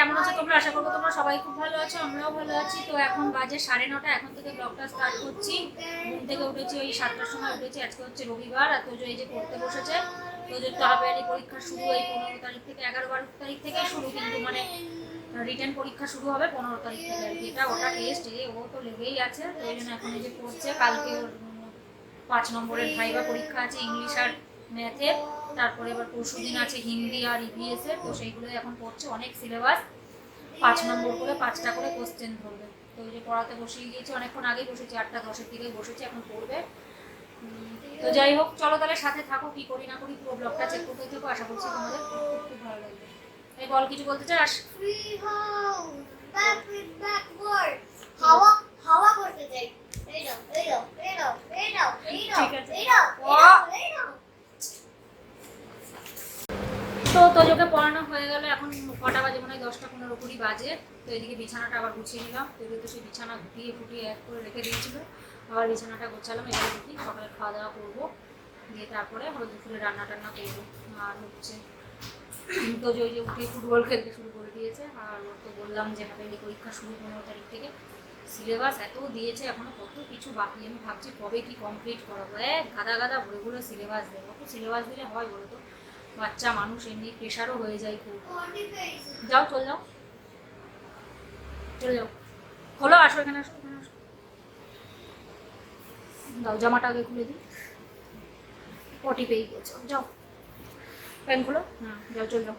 কেমন আছো তোমরা? আশা করব তোমরা সবাই খুব ভালো আছো আমরাও ভালো আছি। তো এখন বাজে সাড়ে নটা, এখন থেকে ব্লগটা স্টার্ট করছি। ঘুম থেকে উঠেছি, ওই সাতটার সময় উঠেছি, আজকে হচ্ছে রবিবার, আর তোজো এই যে পড়তে বসেছে, তোজোর তো হাফেয়ারি পরীক্ষা শুরু এই পনেরো তারিখ থেকে, এগারো বারো তারিখ থেকে শুরু, কিন্তু মানে রিটার্ন পরীক্ষা শুরু হবে পনেরো তারিখ থেকে আর এটা ওটা টেস্ট এ ও তো লেগেই আছে, তো এই জন্য এখন এই যে পড়ছে, কালকে ওর পাঁচ নম্বরের ভাইবা পরীক্ষা আছে ইংলিশ আর ম্যাথের তারপরে এবার পরশু দিন আছে হিন্দি আর ইভিএস এর, তো সেইগুলোই এখন পড়ছে, অনেক সিলেবাস পাঁচ নম্বর করে পাঁচটা করে কোশ্চেন ধরবে। তো ওই যে পড়াতে বসিয়ে গিয়েছি অনেকক্ষণ আগেই বসেছি, আটটা দশের দিকে বসেছি, এখন পড়বে। তো যাই হোক, চলো তাহলে সাথে থাকো, কি করি না করি, পুরো ব্লগটা চেক করতে থাকো, আশা করছি তোমাদের খুব খুব ভালো লাগবে। এই বল, কিছু বলতে চাস. হাওয়া হাওয়া করতে চাই এই নাও এই নাও এই নাও এই নাও এই নাও ঠিক আছে। এই নাও ও। এই নাও, এই নাও তো তোজোকে পড়ানো হয়ে গেল এখন কটা বাজে মনে হয় দশটা বাজে। তো এদিকে বিছানাটা আবার গুছিয়ে নিলাম। তোজো তো সেই বিছানা গুটিয়ে ফুটিয়ে এক করে রেখে দিয়েছিল। আবার বিছানাটা গোছালাম, এবার দেখি সকালে খাওয়া দাওয়া করব। দিয়ে তারপরে আমরা দুপুরে রান্না টান্না করব। আর হচ্ছে তো যে ওই যে উঠে ফুটবল খেলতে শুরু করে দিয়েছে। আর ওর তো বললাম যে হাফেলি পরীক্ষা শুরু পনেরো তারিখ থেকে। সিলেবাস এত দিয়েছে এখনও কত কিছু বাকি। আমি ভাবছি কবে কি কমপ্লিট করাবো। এক গাদা গাদা ভরে ভরে সিলেবাস দেবো। অত সিলেবাস দিলে হয় বলো তো? বাচ্চা মানুষ এমনি প্রেশারও হয়ে যায় খুব। যাও, চল যাও। চলে যাও। খোলো, আসো এখানে আসো এখানে, আসো। দাও, জামাটা আগে খুলে দিই। পটি পেয়ে গেছে। যাও। প্যান্ট খুলো? হ্যাঁ যাও, চল যাও।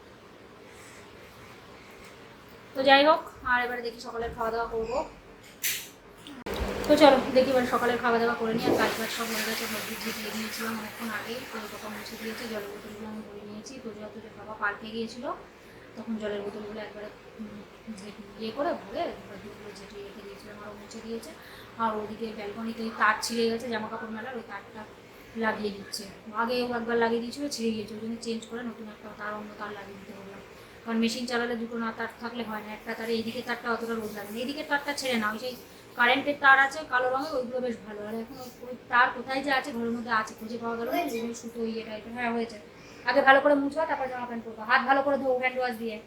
তো যাই হোক, আর এবারে দেখি সকালের খাওয়া দাওয়া করব। তো চলো, দেখি এবার সকালের খাওয়া দাওয়া করে নিই। আর কাজ বাজ সব হয়ে গেছে সব কিছু দিয়ে নিয়েছিলাম অনেকক্ষণ আগেই তো কথা মুছে দিয়েছে, জলের বোতলগুলো আমি ভরে নিয়েছি। তো যে বাবা পার্কে গিয়েছিল, তখন জলের বোতলগুলো একবারে ইয়ে করে ভরে দুধগুলো রেখে দিয়েছিলাম আরও মুছে দিয়েছে। আর ওদিকে ব্যালকনিতে ওই তার ছিঁড়ে গেছে জামা কাপড় মেলার ওই তারটা লাগিয়ে দিচ্ছে। আগেও একবার লাগিয়ে দিয়েছিল ছিঁড়ে গিয়েছে ওই জন্য চেঞ্জ করে নতুন একটা তার অন্য তার লাগিয়ে দিতে বললাম কারণ মেশিন চালালে দুটো না তার থাকলে হয় না একটা তারে এইদিকে তারটা অতটা রোদ লাগে না এইদিকে তারটা ছেড়ে না ওই সেই কারেন্টের তার আছে কালো রঙের ওইগুলো বেশ ভালো। আর এখন ওই- তার কোথায় যে আছে ঘরের মধ্যে আছে খুঁজে পাওয়া গেল সুতো ইয়ে টাইপের হ্যাঁ হয়েছে। আগে ভালো করে মুছবা তারপর জামা প্যান্ট পরবা। হাত ভালো করে ধোবো হ্যান্ড ওয়াশ দিয়ে।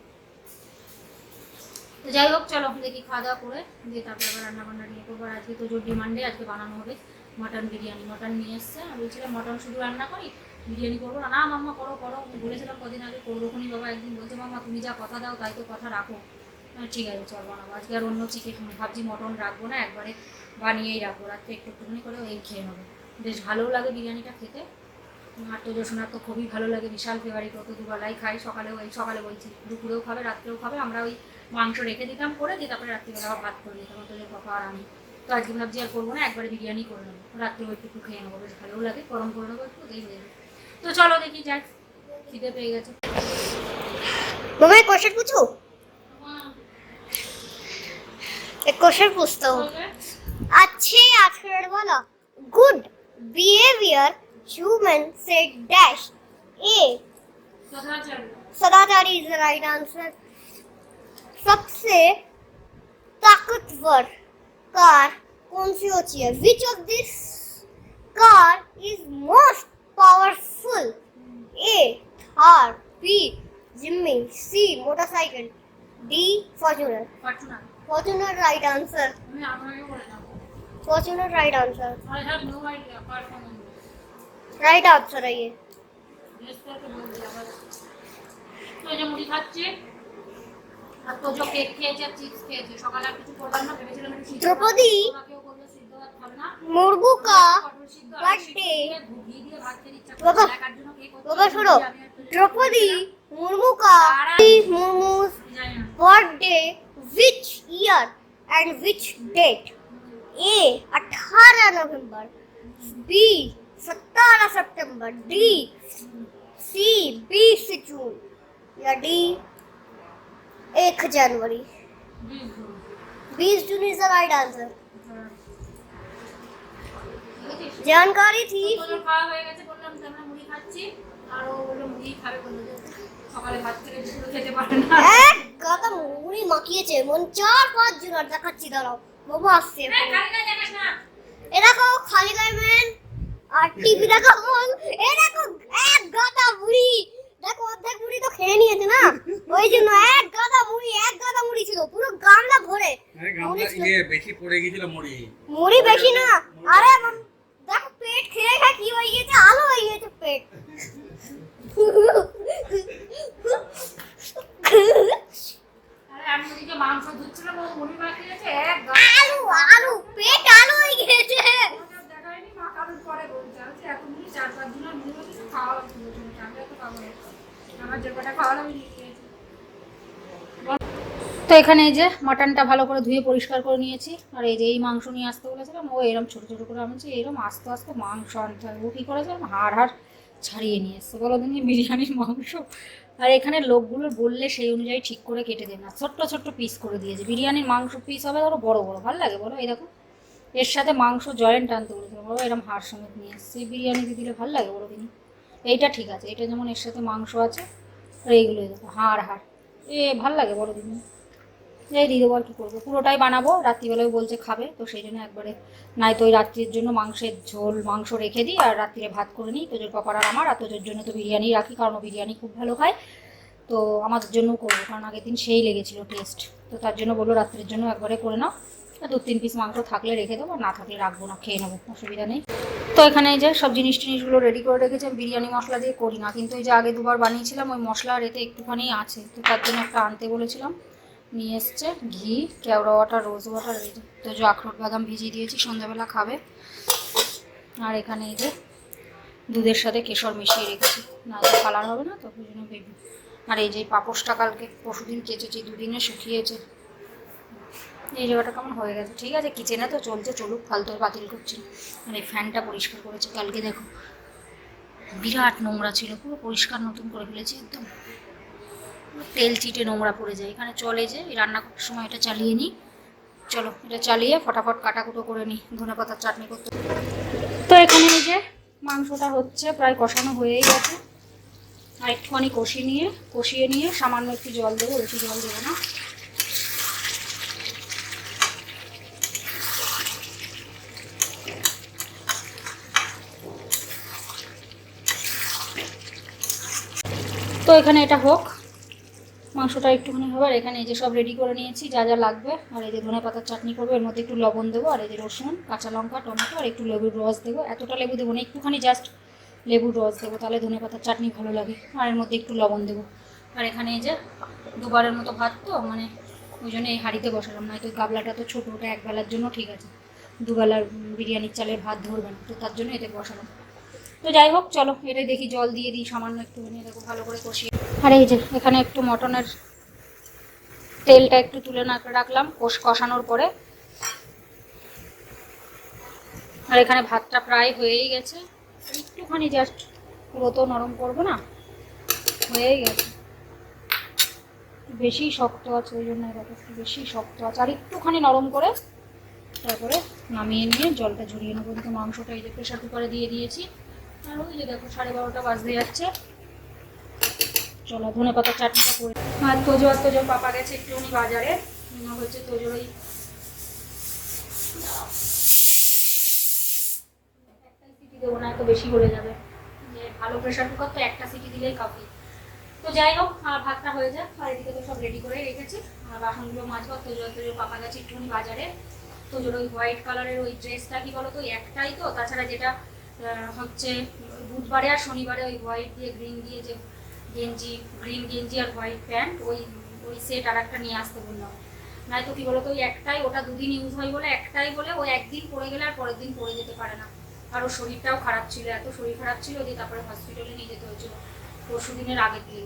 তো যাই হোক, চলো দেখি খাওয়া দাওয়া করে, দিয়ে তারপরে আবার রান্না বান্না নিয়ে করব। আজকে তো জোর ডিমান্ডে আজকে বানানো হবে মটন বিরিয়ানি। মটন নিয়ে এসছে, আমি বলছিলাম মটন শুধু রান্না করি, বিরিয়ানি করব না। না মাম্মা, করো করো। বলেছিলাম কদিন আগে, করব খুনি বাবা একদিন। বলছে, মাম্মা, তুমি যা কথা দাও, তাই তো কথা রাখো। ঠিক আছে, চল বানাবো। আজকে আর অন্য চিকেন ভাবছি মটন রাখব না, একবারে বানিয়েই রাখব। রাত্রে একটু একটুখানি করে এই খেয়ে নেব। বেশ ভালোও লাগে বিরিয়ানিটা খেতে। আর তো যশোনার তো খুবই ভালো লাগে, বিশাল ফেভারিট ও তো দুবেলাই খাই সকালেও, এই সকালে বলছি, দুপুরেও খাবে, রাত্রেও খাবে। আমরা ওই মাংস রেখে দিতাম করে দিয়ে তারপরে রাত্রিবেলা আবার ভাত করে দিতাম তোদের পাপা আর আমি তো আজকে ভাবছি আর করবো না একবারে বিরিয়ানি করে নেবো রাত্রে ওই একটু খেয়ে নেবো বেশ ভালোও লাগে গরম করে নেবো একটু এই হয়ে যাবে তো চলো দেখি যাক খিদে পেয়ে গেছে मम्मी एक क्वेश्चन पूछूं एक क्वेश्चन पूछता हूँ अच्छे आचरण वाला गुड बिहेवियर ह्यूमन से डैश ए सदाचारी इज द राइट आंसर सबसे ताकतवर कार कौन सी होती है which of this car is most powerful A Thar B Jimny C motorcycle D Fortuner Fortuner Fortuner right answer আমি আপনাকে বলে যাবো Fortuner right answer I have no idea performance right answer है ये द्रौपदी मुर्गू का बर्थडे बाबा द्रौपदी मुर्मू का momos birthday which year and which date A 18 November B 17 September D C 20 June या D 1 जनवरी বিশ জন। 20 June is the right answer হ্যাঁ। দেখেছিস? जानकारी थी তোদের খাওয়া হয়ে গেছে বললাম যে আমরা মুড়ি খাচ্ছি আর ও বললো মুড়ি খাবে বললো যে সকালে ভাত খেলে দুপুরে খেতে পারে না এক গাদা মুড়ি মাখিয়েছে মন চার পাঁচ জন আর দেখাচ্ছি দাঁড়াও বাবা আসছে এই, খালি গায়ে যাবেস না। এ দেখো খালি গায়ে ম্যান আর টিভি দেখো মন এ দেখো এক গাদা মুড়ি দেখো অর্ধেক মুড়ি তো খেয়ে নিয়েছে না? ওই জন্য এক গাদা মুড়ি এক গাদা মুড়ি ছিল পুরো গামলা ভরে ইয়ে বেশি পড়ে গেছিল মুড়ি। মুড়ি বেশি না আরে এখানে এই যে মাটনটা ভালো করে ধুয়ে পরিষ্কার করে নিয়েছি। আর এই যে এই মাংস নিয়ে আসতে বলেছিলাম, ও এরকম ছোটো ছোটো করে আনছে এরকম আস্তে আস্তে মাংস আনতে হবে। ও কী করেছে হাড় হাড় ছাড়িয়ে নিয়ে এসছে। বলো দিন বিরিয়ানির মাংস। আর এখানে লোকগুলো বললে সেই অনুযায়ী ঠিক করে কেটে দেয় না ছোট্ট ছোট্ট পিস করে দিয়েছে। বিরিয়ানির মাংস পিস হবে ধরো বড় বড়। ভালো লাগে, বলো, এই দেখো। এর সাথে মাংস জয়েন্ট আনতে বলেছিল বলো এরকম হাড় সমেত নিয়ে এসছে। বিরিয়ানিতে দিলে ভালো লাগে, বলো দিন এইটা ঠিক আছে। এটা যেমন এর সাথে মাংস আছে, আর এইগুলো হাড় হাড়। এ, ভালো লাগে দিন এই দিয়ে দেবো আর কী করব। পুরোটাই বানাবো রাত্রিবেলায় বলছে খাবে, তো সেই জন্য একবারে নাই তো ওই রাত্রির জন্য মাংসের ঝোল, মাংস রেখে দিই আর রাত্রিরে ভাত করে নিই। তোজোর পাপার আর আমার, আর তোজোর জন্য তো বিরিয়ানি রাখি, কারণ বিরিয়ানি খুব ভালো খায়। তো আমাদের জন্য করব, কারণ আগের দিন সেই লেগেছিল টেস্ট তো তার জন্য বলল রাত্রির জন্য একবারে করে নাও। দু তিন পিস মাংস থাকলে রেখে দেবো না থাকলে রাখব না, খেয়ে নেব, অসুবিধা নেই। তো এখানে এই যে সব জিনিস টিনিসগুলো রেডি করে রেখেছি, আমি বিরিয়ানি মশলা দিয়ে করি না। কিন্তু এই যে আগে দুবার বানিয়েছিলাম, ওই মশলা রেতে একটুখানি আছে। তো তার জন্য একটা আনতে বলেছিলাম। নিয়ে এসছে, ঘি, কেওড়া ওয়াটার, রোজ ওয়াটার তো যে আখরোট বাদাম ভিজিয়ে দিয়েছি, সন্ধ্যাবেলা খাবে। আর এখানে এই যে দুধের সাথে কেশর মিশিয়ে রেখেছি। না তো কালার হবে না তো, ওই জন্য বেবি। আর এই যে পাপোশটা কালকে, পরশুদিন কেচেছি, দুদিনে শুকিয়েছে। এই জায়গাটা কেমন হয়ে গেছে? ঠিক আছে, কিচেনে তো চলছে, চলুক, ফালতু বাতিল করছি আর এই ফ্যানটা পরিষ্কার করেছি, কালকে দেখো। বিরাট নোংরা ছিল, পুরো পরিষ্কার নতুন করে ফেলেছি একদম। তেল চিটে নোংরা পড়ে যায়। এখানে চলে যে রান্না করার সময় এটা চালিয়ে নিই। চলো, এটা চালিয়ে ফটাফট কাটাকুটো করে নিই, ধনে পাতার চাটনি করতে। তো এখানে এই যে মাংসটা হচ্ছে, প্রায় কষানো হয়েই গেছে। আর একটুখানি কষিয়ে নিয়ে কষিয়ে নিয়ে সামান্য একটু জল দেবো, বেশি জল দেবো না। তো এখানে এটা হোক। মাংসটা একটুখানি হবে আর এখানে এই যে সব রেডি করে নিয়েছি, যা যা লাগবে। আর এই যে ধনে পাতার চাটনি করব, এর মধ্যে একটু লবণ দেবো, আর এই যে রসুন, কাঁচা লঙ্কা, টমেটো, আর একটু লেবুর রস দেবো। এতটা লেবু দেবো না, একটুখানি জাস্ট লেবুর রস দেবো, তাহলে ধনে পাতার চাটনি ভালো লাগে। আর এর মধ্যে একটু লবণ দেবো। আর এখানে এই যে দুবারের মতো ভাত তো মানে ওই জন্য এই হাঁড়িতে বসালাম না তো গাবলাটা তো ছোটো, ওটা এক বেলার জন্য ঠিক আছে। দুবেলার বিরিয়ানির চালের ভাত ধরবে না, তো তার জন্য এতে বসালাম। তো যাই হোক চলো। এটাই দেখি জল দিয়ে দিই সামান্য একটু নিয়ে দেখো ভালো করে কষিয়ে। আর এই যে এখানে একটু মটনের তেলটা একটু তুলে না রাখলাম কষ কষানোর পরে। আর এখানে ভাতটা প্রায় হয়েই গেছে। একটুখানি জাস্ট পুরো তো নরম করব না হয়েই গেছে। বেশি শক্ত আছে ওই জন্য এটা একটু বেশি শক্ত আছে। আর একটুখানি নরম করে তারপরে নামিয়ে নিয়ে জলটা ঝরিয়ে নেব। কিন্তু মাংসটা এই যে প্রেশার কুকারে দিয়ে দিয়েছি। আর সাড়ে বারোটা বাজতে যাচ্ছে। চলো, ধনে পাতা চাটনিটা করে আর তোজো আর তোজোর পাপা গেছে একটুখানি বাজারে। হচ্ছে তোজোর ওই একটা সিটি দেবো না এত বেশি হয়ে যাবে। যে ভালো প্রেশার কুকার তো একটা সিটি দিলেই কাফি তো যাই হোক, আর ভাতটা হয়ে যাক, আর এদিকে তো সব রেডি করে রেখেছি। আর বাসনগুলো মাজবো তোজো তোজোর পাপা গেছে একটুখানি বাজারে। তোজোর ওই হোয়াইট কালারের ওই ড্রেসটা কি বলো তো একটাই তো? তাছাড়া যেটা হচ্ছে বুধবারে আর শনিবারে ওই হোয়াইট দিয়ে গ্রিন দিয়ে যে গেঞ্জি গ্রিন গেঞ্জি আর হোয়াইট প্যান্ট ওই ওই সেট আর একটা নিয়ে আসতে বললাম নয়তো কি বলতো, ওই একটাই, ওটা দুদিন ইউজ হয় বলে একটাই বলে ও একদিন পরে গেলে আর পরের দিন পরে যেতে পারে না। আর ওর শরীরটাও খারাপ ছিল, এত শরীর খারাপ ছিল যে তারপরে হসপিটালে নিয়ে যেতে হয়েছিল। পরশু দিনের আগের দিন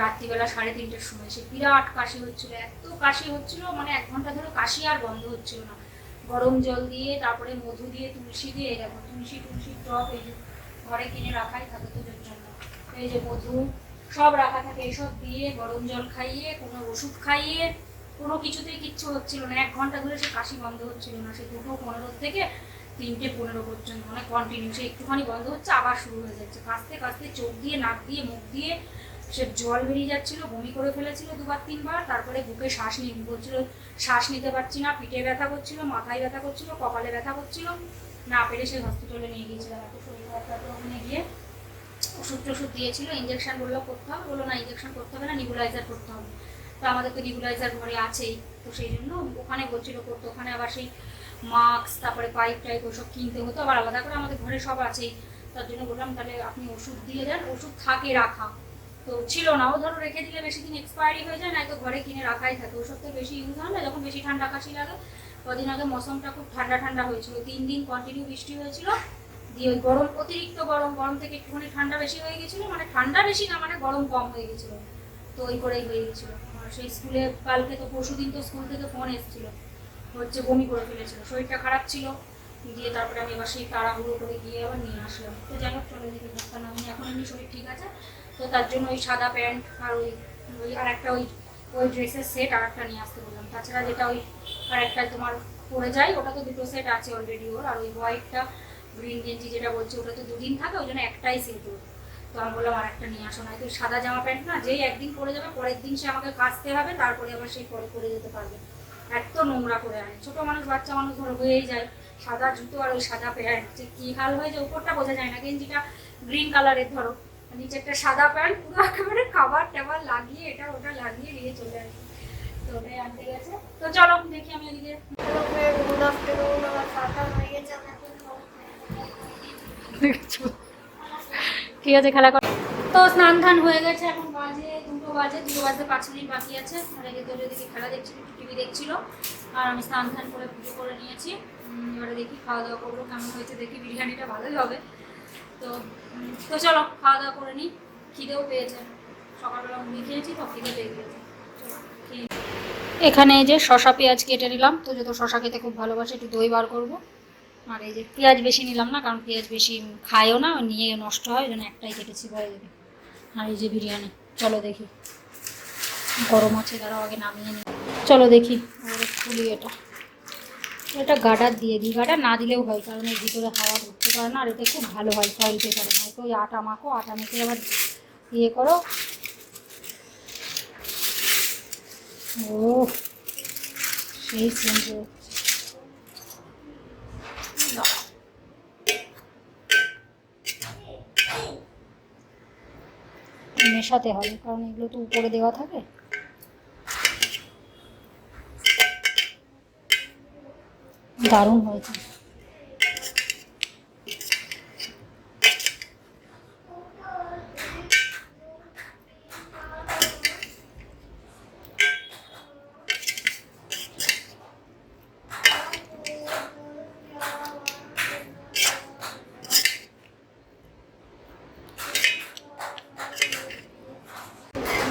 রাত্রিবেলা সাড়ে তিনটের সময় সে বিরাট কাশি হচ্ছিল, এত কাশি হচ্ছিল মানে এক ঘণ্টা ধরে কাশি আর বন্ধ হচ্ছিল না। গরম জল দিয়ে, তারপরে মধু দিয়ে, তুলসী দিয়ে দেখো, তুলসী তুলসীর টক এই যে ঘরে কিনে রাখাই থাকে তোদের জন্য। এই যে মধু, সব রাখা থাকে এসব দিয়ে গরম জল খাইয়ে, কোনো ওষুধ খাইয়ে, কোনো কিছুতেই কিচ্ছু হচ্ছিল না। এক ঘণ্টা ধরে সে কাশি বন্ধ হচ্ছিল না। সে দুটো পনেরো থেকে তিনটে পনেরো পর্যন্ত মানে কন্টিনিউ সে একটুখানি বন্ধ হচ্ছে, আবার শুরু হয়ে যাচ্ছে। কাঁচতে কাঁচতে চোখ দিয়ে, নাক দিয়ে, মুখ দিয়ে সে জল বেরিয়ে যাচ্ছিল, বমি করে ফেলেছিল দুবার, তিনবার, তারপরে বুকে শ্বাস নিয়ে বলছিল, শ্বাস নিতে পারছি না, পিঠে ব্যথা করছিল, মাথায় ব্যথা করছিল, কপালে ব্যথা করছিল। না পেরে সে হসপিটালে নিয়ে গিয়েছিলাম এত শরীর খারাপ তারপর ওখানে গিয়ে ওষুধ টষুধ দিয়েছিল ইঞ্জেকশন বলল, করতে হবে। বলল, না ইঞ্জেকশন করতে হবে না নিবুলাইজার করতে হবে। তো আমাদের তো নিবুলাইজার ঘরে আছেই, তো সেই জন্য ওখানে বলছিল, করতে ওখানে আবার সেই মাস্ক তারপরে পাইপ টাইপ ওসব কিনতে হতো। আবার আলাদা করে আমাদের ঘরে সব আছেই। তার জন্য বললাম, তাহলে আপনি ওষুধ দিয়ে দেন, ওষুধ থাকে, রাখা। তো ছিল না। ও ধরো রেখে দিলে বেশি দিন এক্সপায়ারি হয়ে যায় না তো ঘরে কিনে রাখাই থাকে। ওষুধ তো বেশি ইউজ হয় না। যখন বেশি ঠান্ডা কাশি লাগে, কদিন আগে মৌসুমটা খুব ঠান্ডা ঠান্ডা হয়েছিল। তিন দিন কন্টিনিউ বৃষ্টি হয়েছিল। দিয়ে ওই গরম, অতিরিক্ত গরম গরম থেকে একটুখানি ঠান্ডা বেশি হয়ে গেছিল। মানে ঠান্ডা বেশি না মানে গরম কম হয়ে গেছিল। তো ওই করেই হয়ে গেছিল। আর সেই স্কুলে কালকে তো, পরশু দিন তো স্কুল থেকে ফোন এসেছিল। হচ্ছে বমি করে ফেলেছিল। শরীরটা খারাপ ছিল। দিয়ে তারপরে আমি এবার সেই তাড়াহুড়ো করে গিয়ে আবার নিয়ে আসলাম। তো যাই হোক, চলে দিকে ডাক্তার আমি এখন এমনি শরীর ঠিক আছে। তো তার জন্য ওই সাদা প্যান্ট আর ওই ওই আর একটা ওই ওই ড্রেসের সেট আর একটা নিয়ে আসতে বললাম। তাছাড়া যেটা ওই আর একটা তোমার পরে যায়, ওটা তো দুটো সেট আছে অলরেডি ওর। আর ওই হোয়াইটটা, গ্রিন গেঞ্জি যেটা বলছে, ওটা তো দুদিন থাকে, ওই জন্য একটাই সেট ওর। তো আমি বললাম আর একটা নিয়ে আসো না তো সাদা জামা প্যান্ট না, যেই একদিন পরে যাবে, পরের দিন সে আমাকে কাচতে হবে, তারপরে আবার সেই পরে পরে যেতে পারবে। এত নোংরা করে আনে। ছোট মানুষ, বাচ্চা মানুষ ধরো হয়েই যায়। সাদা জুতো আর ওই সাদা প্যান্ট, যে কি হাল হয়ে যায় উপরটা বোঝা যায় না। গেঞ্জিটা গ্রিন কালারের ধরো। নিচে একটা সাদা প্যান্ট পুরো একেবারে খাবার টাবার লাগিয়ে এটা ওটা লাগিয়ে নিয়ে চলে আসে। তো ওটাই আনতে গেছে। তো চলো দেখি আমি এদিকে। গুড আফটারনুন আমার হয়ে গেছে। ঠিক আছে খেলা কর। তো স্নান ধান হয়ে গেছে এখন বাজে দুটো বাজে দুটো বাজে পাঁচ মিনিট বাকি আছে। আর এদিকে তোর এদিকে খেলা দেখছিল টিভি দেখছিল। আর আমি স্নান ধান করে পুজো করে নিয়েছি। এবারে দেখি খাওয়া দাওয়া করব কেমন হয়েছে দেখি বিরিয়ানিটা ভালোই হবে। তো তো চলো, খাওয়া দাওয়া করে নিই। খিদেও পেয়েছে। সকালবেলা মুড়ি খেয়েছি, তো খিদে পেয়ে গিয়েছে। এখানে এই যে শশা পেঁয়াজ কেটে নিলাম। তো যত শশা খেতে খুব ভালোবাসে, একটু দই বার করব। আর এই যে পেঁয়াজ বেশি নিলাম না, কারণ পেঁয়াজ বেশি খায়ও না, নিয়ে নষ্ট হয়, ওই জন্য একটাই কেটেছি ভয় দেবে আর এই যে বিরিয়ানি, চলো দেখি। গরম আছে, দাঁড়াও, আগে নামিয়ে নিই। চলো দেখি খুলি এটা এটা গাডার দিয়ে দিই। গাডার না দিলেও হয়, কারণ এর ভিতরে হাওয়া ঢুকতে পারে না, আর এটা খুব ভালো হয় ফয়েল পেপারে। না তো ওই আটা মাখো, আটা মেখে আবার ইয়ে করো। ও সেই সেন্ট মেশাতে হবে, কারণ এগুলো তো উপরে দেওয়া থাকে। দারুণ হয়েছে।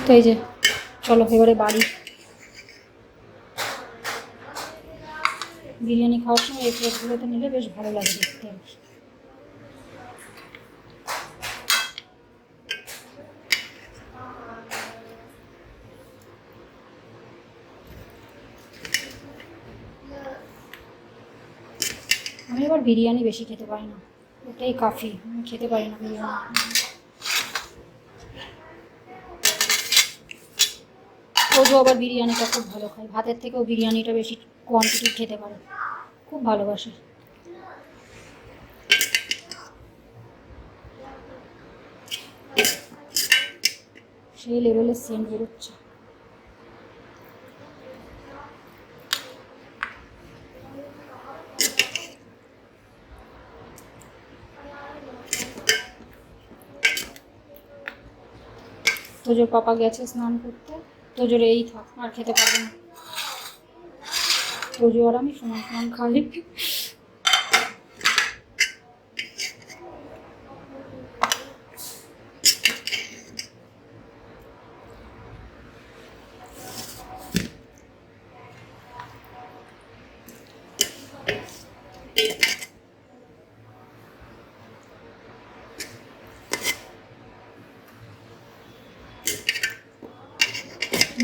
তো এই যে চলো এবারে বাড়ি। বিরিয়ানি খাওয়ার সময় এই প্লেটগুলোতে নিলে বেশ ভালো লাগে দেখতে। আমি আবার বিরিয়ানি বেশি খেতে পারি না। এটাই কাফি, আমি খেতে পারি না বিরিয়ানি। ওজো আবার বিরিয়ানিটা খুব ভালো খায়। ভাতের থেকেও বিরিয়ানিটা বেশি কোয়ান্টিটি খেতে পারে। খুব ভালোবাসে। সেই লেভেলের সেন্ট বেরোচ্ছে। তোজোর পাপা গেছে স্নান করতে। তোজোর এই থাক আর খেতে পারবে না। তোজো আর আমি সমান সমান খাই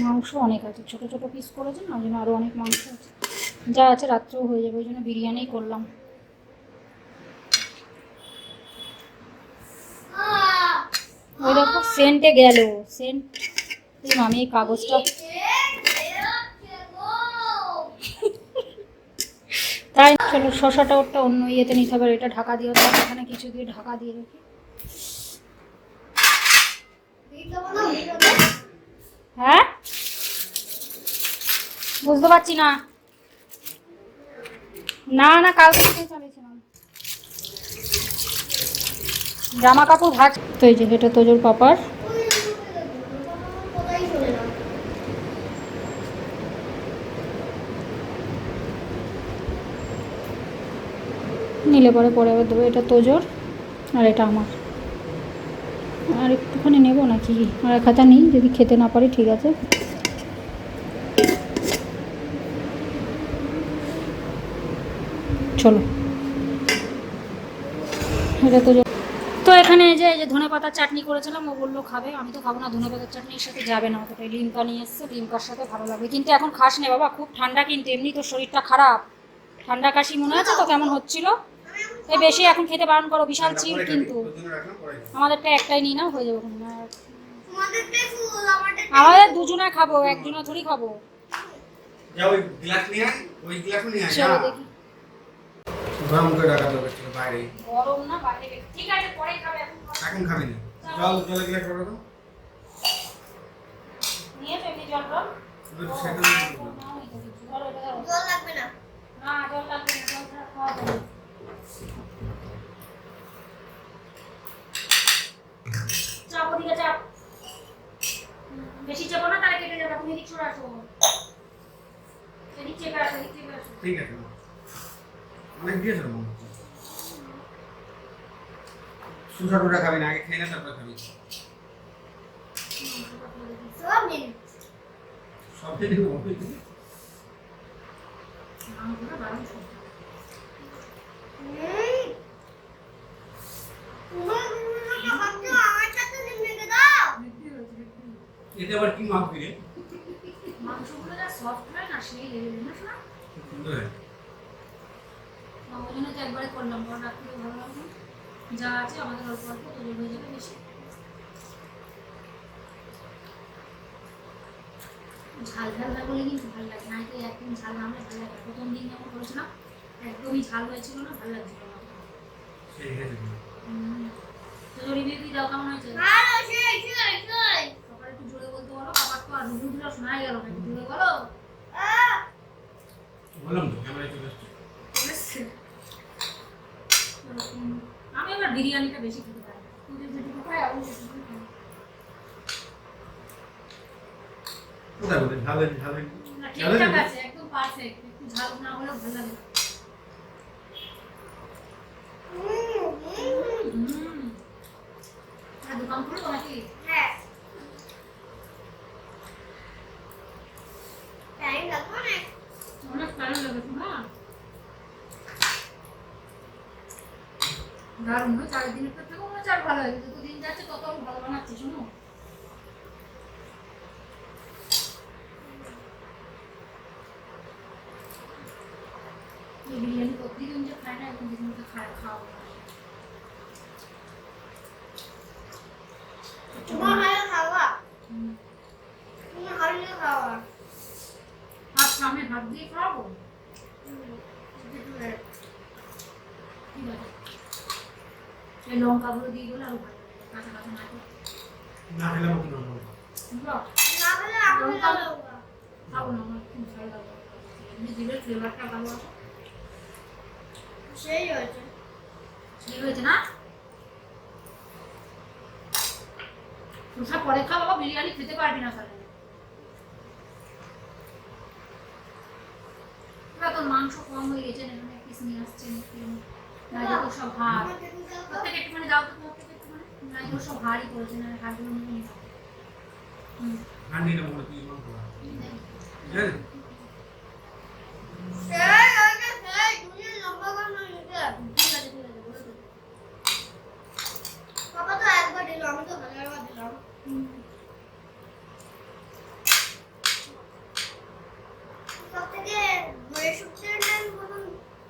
মাংস অনেক আছে, ছোট ছোট পিস করেছে না ওই জন্য আরও অনেক মাংস আছে যা আছে রাত্রেও হয়ে যাবে, ওই জন্য বিরিয়ানি করলাম ওই দেখো, সেন্টে গেল, সেন্ট আমি এই কাগজটা। তাই চলো শশাটা ওটা অন্য ইয়েতে নিতে হবে এটা ঢাকা দিয়ে দাও, এখানে কিছু দিয়ে ঢাকা দিয়ে রেখে দেবো দেবো? হ্যাঁ বুঝতে পারছি না। না না, কালকে থেকে চালিয়েছিলাম। জামা কাপড় ভাজ তো এই যে, এটা তোজোর পাপার। নিলে পরে পরে আবার দেবো, এটা তোজোর আর এটা আমার। আর একটুখানি নেব নাকি? আর এক হাতা নিই, যদি খেতে না পারি, ঠিক আছে। চলো। এটা তো এখানে এই যে এই যে ধনে পাতার চাটনি করেছিলাম ও বলল খাবে। আমি তো খাব না ধনে পাতার চাটনির সাথে যাবে না। অতটাই লিমকা নিয়ে এসছে লিমকার সাথে ভালো লাগবে। কিন্তু এখন খাস নে বাবা খুব ঠান্ডা কিন্তু এমনি তো শরীরটা খারাপ। ঠান্ডা কাশি মনে আছে তো কেমন হচ্ছিল? এই বেশি এখন খেতে বারণ করো বিশাল চিল কিন্তু। আমাদেরটা একটাই নিই না হয়ে যাবে আমাদের দুজনে খাব একজনে থোড়ি খাব। যা ওই গ্লাস নিয়ে ওই গ্লাস নিয়ে গরম করে রাখা দরকার ছিল বাইরে। গরম না বাইরে ঠিক আছে পরে খাবে এখন। এখন খাবি না। জল জলে গ্লাস করো তো নিয়েছো এমনি জল টল? একটু সেটা নাও এই তো কিছু। ধরো এটা ধরো। জল লাগবে না। না জল লাগবে না জল ছাড়া খাওয়া যাবে চাপ ওদিকে চাপ। বেশি চাপো না তাহলে কেটে যাবে। তুমি এদিক সরে আসো। এদিক চেপে আসো এদিক চেপে আসো। ঠিক আছে অনেক দিয়েছে মনে হচ্ছে সুসা টুসা খাবি না আগে খেয়ে না তারপরে খাবি। সব নিন খেয়ে এতে আবার কি মাংসগুলো যা সফট হয় না সেই না সুন্দর ওই জন্য তো একবারে করলাম বড় রাত্রে ভালো লাগল যা আছে আমাদের অল্প অল্প তৈরি হয়ে যাবে বেশি ঝাল ঝাল বলে কিন্তু ভালো লাগে না। তো একদিন ঝাল না হলে ভালো লাগে প্রথম দিন যখন করেছিলাম একদমই ঝাল হয়েছিল না ভালো লাগছিল না। তো রিভিউ দাও কেমন হয়েছে? ভালো সকালে একটু জোরে বলতে বলো বাবার তো আর রিভিউ দিলে শোনাই গেল না একটু জোরে বলো। বললাম তো ক্যামেরায় চলে আসছে এসছে। এরকম। আমি আবার বিরিয়ানিটা বেশি খেতে পারি। ঠিকঠাক আছে একদম পারফেক্ট একটু ঝাল না হলেও ভালো লাগে। হুম হুম হুম। আর দোকান নাকি হ্যাঁ টাইম লাগবে না অনেক টাইম লাগে তো না দারুণ হয় চার দিনের পর থেকে মনে চার ভালো হয় যত দিন যাচ্ছে তত আমি ভালো বানাচ্ছি, শোনো। বিরিয়ানি প্রতিদিন যে খায় না এখন দিন খাওয়া তোমার ভালো খাওয়া হুম। তোমার ভালো খাওয়া আচ্ছা আমি ভাত দিয়ে খাওয়াবো ঠিক আছে এই দিয়ে দিলে আরও কাঁচা কাঁচা না না খেলে মতো না না হলে আমি খাব না আমার খুব ভালো লাগে এমনি দিলে ফ্লেভারটা ভালো আছে সেই হয়েছে। ঠিক হয়েছে না? শসা পরে খা বাবা বিরিয়ানি খেতে পারবি না তাহলে। তোর মাংস কম হয়ে গেছে না এখানে পিস নিয়ে আসছে না তো সব ভাত। প্রত্যেকে একটুখানি দাও তো প্রত্যেকে একটুখানি। না এগুলো সব ভারী করেছে না হাড়গুলো নিয়ে হুম। না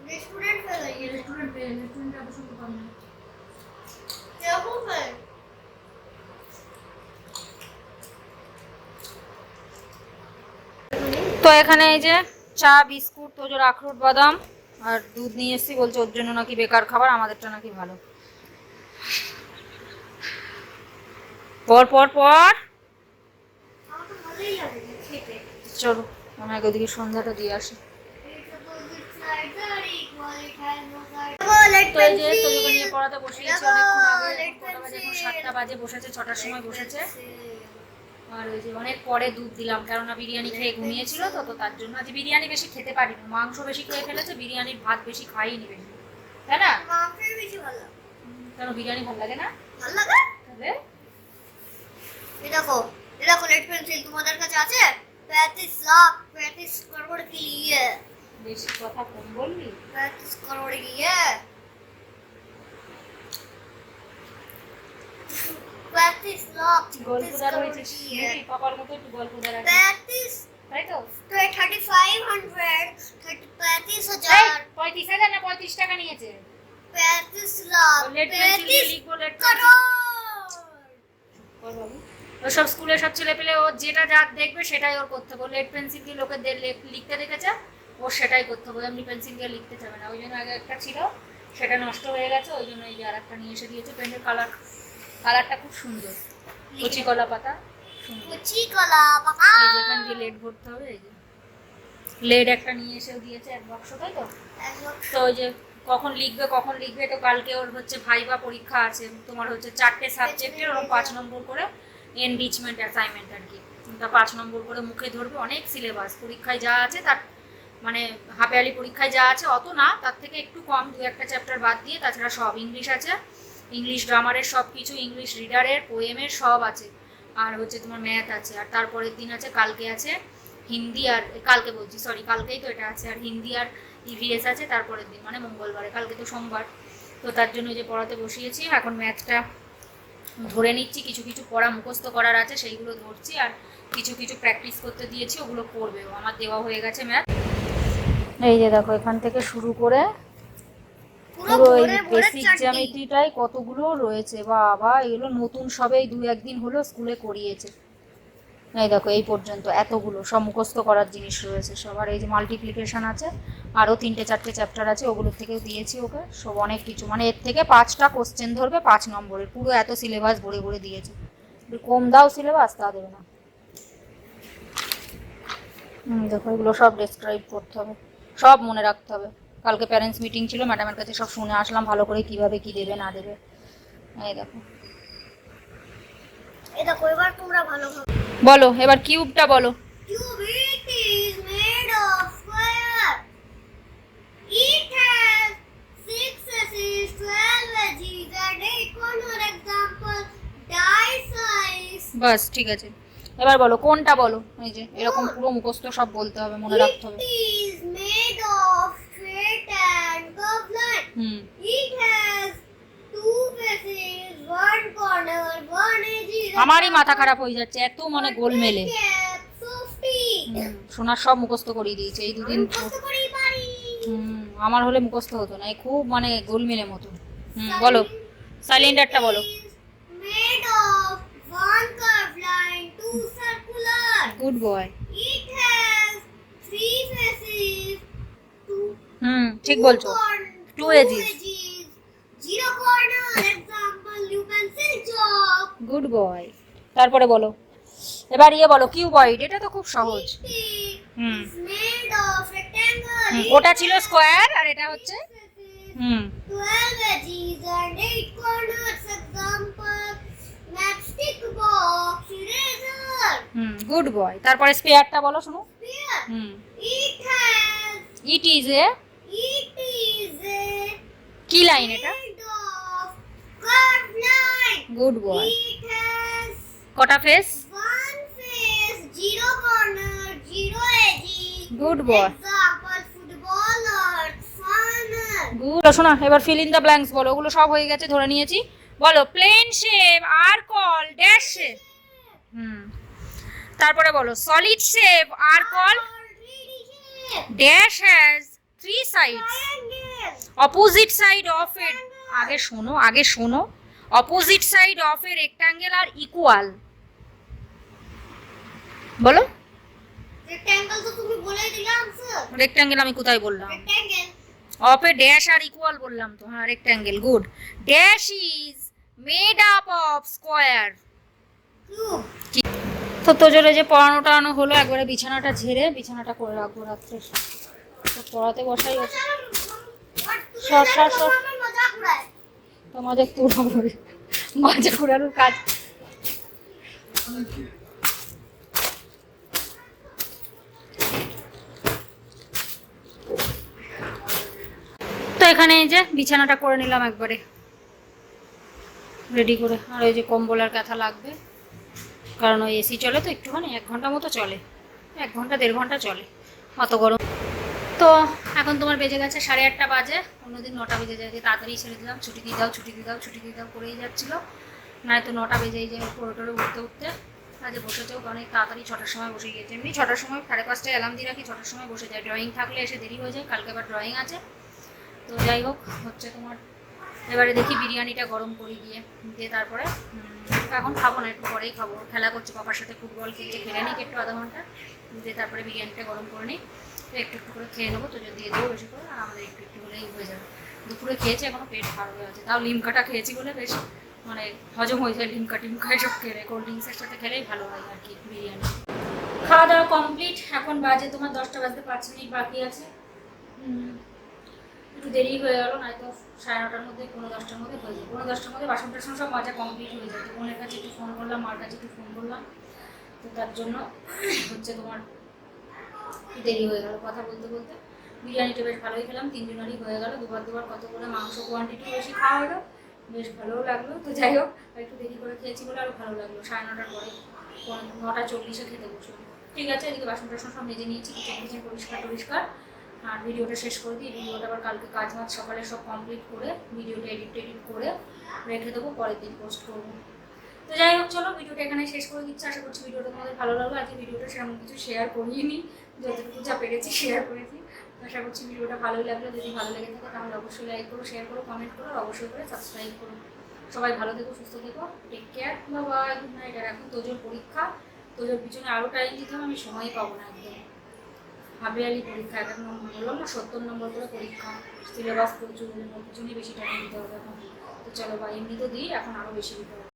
রেস্টুরেন্ট ফেলে রেস্টুরেন্ট রেস্টুরেন্টে এত শুনতে পাবি না ফেলে তো এখানে এই যে চা বিস্কুট তোজোর আখরোট বাদাম আর দুধ নিয়ে এসেছি। বলছে ওর জন্য নাকি বেকার খাবার আমাদেরটা নাকি ভালো। পর পর পর। চলো আমি আগে ওদিকে সন্ধ্যাটা দিয়ে আসি। সাতটা বাজে বসেছে ছটার সময় বসেছে। আর অনেক পরে দুধ দিলাম কেননা বিরিয়ানি খেয়ে ঘুমিয়েছিল তো তো তার জন্য আজ বিরিয়ানি বেশি খেতে পারিনি। মাংস বেশি খেয়ে ফেলেছে বিরিয়ানির ভাত বেশি খাইনি বেশি। তাই না? কেন বিরিয়ানি ভালো লাগে না? ভালো লাগে? তবে? দেখো দেখো রেড পেন্সিল তোমাদের কাছে আছে? প্র্যাকটিস লাভ প্র্যাকটিস করবার কি ইয়ে? বেশি কথা কম প্র্যাকটিস গিয়ে প্র্যাকটিস লক পাপার মতো একটু প্র্যাকটিস টাকা নিয়েছে? সব ছেলে পেলে ও যেটা যা দেখবে সেটাই ওর করতে বলল লেট পেন্সিল দিয়ে লোকেদের লিখতে দেখেছে? ও সেটাই করতে হবে। এমনি পেন্সিল দিয়ে লিখতে যাবে না। ওই জন্য আগে একটা ছিল সেটা নষ্ট হয়ে গেছে ওই জন্য এই যে আর একটা নিয়ে এসে দিয়েছে। পেনের কালার কালারটা খুব সুন্দর। কচি কলা পাতা কচি কলা পাতা। যেখান দিয়ে লেড ভরতে হবে এই যে। লেড একটা নিয়ে এসেও দিয়েছে এক বক্স তাই তো? তো ওই যে কখন লিখবে কখন লিখবে তো কালকে ওর হচ্ছে ভাইবা পরীক্ষা আছে। তোমার হচ্ছে চারটে সাবজেক্টের ওরকম পাঁচ নম্বর করে এনরিচমেন্ট অ্যাসাইনমেন্ট আর কি। পাঁচ নম্বর করে মুখে ধরবে অনেক সিলেবাস পরীক্ষায় যা আছে তার মানে হাফ ইয়ারলি পরীক্ষায় যা আছে, অত না, তার থেকে একটু কম, দু একটা চ্যাপ্টার বাদ দিয়ে, তাছাড়া সব ইংলিশ আছে। ইংলিশ গ্রামারের সব কিছু ইংলিশ রিডারের পোয়েমের সব আছে। আর হচ্ছে তোমার ম্যাথ আছে, আর তারপরের দিন আছে, কালকে আছে হিন্দি আর, কালকে বলছি সরি কালকেই তো এটা আছে, আর হিন্দি আর ইভিএস আছে, তারপরের দিন মানে মঙ্গলবারে, কালকে তো সোমবার। তো তার জন্য যে পড়াতে বসিয়েছি, এখন ম্যাথটা ধরে নিচ্ছি, কিছু কিছু পড়া মুখস্থ করার আছে, সেইগুলো ধরছি, আর কিছু কিছু প্র্যাকটিস করতে দিয়েছি, ওগুলো করবেও আমার দেওয়া হয়ে গেছে ম্যাথ এই যে দেখো এখান থেকে শুরু করে পুরো এই বেসিক জ্যামিতিটাই কতগুলো রয়েছে। বাবা এগুলো নতুন সবে এই দু একদিন হলো স্কুলে করিয়েছে। এই দেখো এই পর্যন্ত এতগুলো সব মুখস্থ করার জিনিস রয়েছে সবার এই যে মাল্টিপ্লিকেশন আছে আরও তিনটে চারটে চ্যাপ্টার আছে ওগুলোর থেকেও দিয়েছি ওকে। সব অনেক কিছু মানে এর থেকে পাঁচটা কোশ্চেন ধরবে পাঁচ নম্বরের। পুরো এত সিলেবাস ভরে ভরে দিয়েছে। কম দাও সিলেবাস তা দেবে না। দেখো এগুলো সব ডেসক্রাইব করতে হবে। সব মনে রাখতে হবে। কালকে প্যারেন্টস মিটিং ছিল ম্যাডামের কাছে সব শুনে আসলাম ভালো করে কীভাবে কি দেবে না দেবে। এই দেখো। এই দেখো এবার তোমরা ভালো বলো এবার কিউবটা বলো। Corner example die size. বাস ঠিক আছে। এবার বলো কোনটা বলো? এই যে এরকম পুরো মুখস্থ সব বলতে হবে মনে রাখতে হবে. হুম। It has two faces, one corner, one edge. আমারই মাথা খারাপ হয়ে যাচ্ছে এত মানে teeth. হুম, সোনার সব মুখস্থ করিয়ে দিয়েছে এই দুদিন আমার হলে মুখস্থ হতো না এই খুব মানে গোলমেলে মতো। হুম বলো সাইলেন্ডারটা বলো। Good boy has three faces, two, হুম ঠিক বলছো two edges. Zero corner. Example, you pencil chalk. Good boy তারপরে বলো এবার ইয়ে বলো কিউবয়েড এটা তো খুব সহজ হুম ওটা ছিল স্কোয়ার আর এটা হচ্ছে হুম Twelve edges and eight corners. Example. হুম গুড বয় তারপরে স্পেয়ারটা বলো শুনো। হুম। It is a it line এটা? গুড বয় কটা face one face good boy এবার ফিল ইন দ্য ব্ল্যাঙ্কস বলো। ওগুলো সব হয়ে গেছে ধরে নিয়েছি। বলো plane shape are called dash shape hmm. তারপরে বলো solid shape are called dash has three sides opposite side of এর আগে শোনো আগে শোনো। Opposite side of a rectangle are equal বলো। Rectangle তো তুমি বলেই দিলে answer. রেক্টাঙ্গেল আমি কোথায় বললাম? Rectangle. Of a dash are equal বললাম তো হ্যাঁ rectangle good dash is made up of square. তো তোজোরে যে পড়ানো টড়ানো হলো, একবারে বিছানাটা ঝেড়ে বিছানাটা করে রাখব রাত্রে। তো পড়াতে বসাই আছে সর সর সর। মজা উড়ায় তোমাদের পুরো মজা ঘুরানোর কাজ। তো এখানে এই যে বিছানাটা করে নিলাম একবারে। রেডি করে। আর ওই যে কম্বল আর কাঁথা লাগবে। কারণ ওই এসি চলে তো একটুখানি, এক ঘণ্টা মতো চলে। এক ঘণ্টা, দেড় ঘণ্টা চলে। অত গরম। তো এখন তোমার বেজে গেছে সাড়ে আটটা বাজে। অন্যদিন নটা বেজে যায়। তাড়াতাড়ি ছেড়ে দিলাম। ছুটি দিয়ে দাও, ছুটি দিয়ে দাও, ছুটি দিয়ে দাও, করেই যাচ্ছিল। নয়তো নটা বেজেই যায় পরে টরে উঠতে উঠতে। আজ বসেছেও অনেক তাড়াতাড়ি ছটার সময় বসে গিয়েছে। এমনি ছটার সময় সাড়ে পাঁচটায় অ্যালার্ম দিয়ে রাখি, ছটার সময় বসে যায়। ড্রয়িং থাকলে এসে দেরি হয়ে যায়, কালকে আবার ড্রয়িং আছে। তো যাই হোক, হচ্ছে তোমার এবারে দেখি বিরিয়ানিটা গরম করি গিয়ে দিয়ে তারপরে এখন খাব না, একটু পরেই খাব। খেলা করছে, পাপার সাথে ফুটবল খেলছে, খেলে নিই একটু আধা ঘণ্টা। দিয়ে তারপরে বিরিয়ানিটা গরম করে নিই। একটু একটু করে খেয়ে নেব, তো দিয়ে দেবো বেশি করে, আর আমাদের একটু একটু হলেই হয়ে যাবে। দুপুরে খেয়েছি, এখনও পেট ভার হয়ে আছে। তাও লিমকাটা খেয়েছি বলে বেশ মানে হজম হয়ে যায় লিমকা টিমকা এসব খেলে। কোল্ড ড্রিঙ্কসের সাথে খেলেই ভালো হয় আর কি বিরিয়ানি। খাওয়া দাওয়া কমপ্লিট, এখন বাজে তোমার দশটা বাজতে পাঁচ মিনিট বাকি আছে। একটু দেরি হয়ে গেলো, নয়তো সাড়ে নটার মধ্যে পনেরো দশটার মধ্যে হয়ে যায়। পনেরো দশটার মধ্যে বাসন টাসন সব মাজা কমপ্লিট হয়ে যায়। তো বোনের কাছে একটু ফোন করলাম, মার কাছে একটু ফোন করলাম। তো তার জন্য হচ্ছে তোমার দেরি হয়ে গেল কথা বলতে বলতে। বিরিয়ানিটা বেশ ভালোই খেলাম তিনজনেরই হয়ে গেল। দুবার দুবার কত করে মাংস কোয়ান্টিটি বেশি খাওয়া হলো, বেশ ভালোও লাগল। তো যাই হোক একটু দেরি করে খেয়েছি বলে আরও ভালো লাগল। সাড়ে নটার পরে নটা চল্লিশে খেতে বসলাম ঠিক আছে, এদিকে বাসন টাসন সব মেজে নিয়েছি কিচেন কিচেন পরিষ্কার টরিষ্কার আর ভিডিওটা শেষ করে দিই। ভিডিওটা আবার কালকে কাজ মাছ সকালে সব কমপ্লিট করে ভিডিওটা এডিট টেডিট করে রেখে দেবো, পরের দিন পোস্ট করব। তো যাই হোক, চলো ভিডিওটা এখানে শেষ করে দিচ্ছি। আশা করছি ভিডিওটা তোমাদের ভালো লাগল। আজকে ভিডিওটা সেরকম কিছু শেয়ার করিনি। যতটুকু যা পেরেছি শেয়ার করেছি। আশা করছি ভিডিওটা ভালোই লাগল। যদি ভালো লেগে থাকে তাহলে অবশ্যই লাইক করো শেয়ার করো কমেন্ট করো অবশ্যই করে সাবস্ক্রাইব করো। সবাই ভালো থেকো, সুস্থ থেকো। টেক কেয়ার বাবা গুড নাইট আর এখন তোজোর পরীক্ষা। তোজোর পিছনে আরও টাইম দিতে হবে, আমি সময় পাবো না একদম। হাবিয়ালি পরীক্ষা এক এক নম্বর বললাম না, সত্তর নম্বর করে পরীক্ষা সিলেবাস প্রচুর প্রচুরই বেশি টাকা দিতে হবে এখন। তো চলো বা এমনি তো দিই, এখন আরও বেশি দিতে হবে।